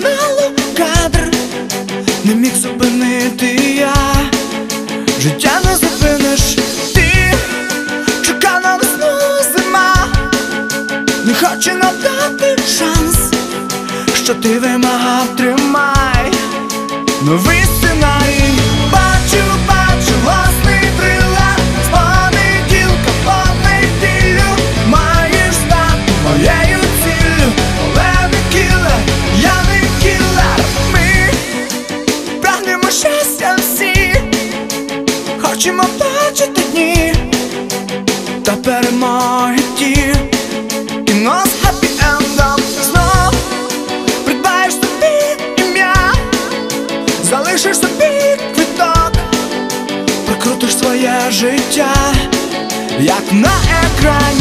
фіналу кадр не міг зупинити я. Життя не зупиниш ти, чека на весну зима, не хоче надати шанс, що ти вимагав, тримай. Новий хочемо бачити дні та перемоги ті. І нас хеппі ендом знов придбаєш собі ім'я, залишиш собі квиток, прокрутиш своє життя, як на екрані.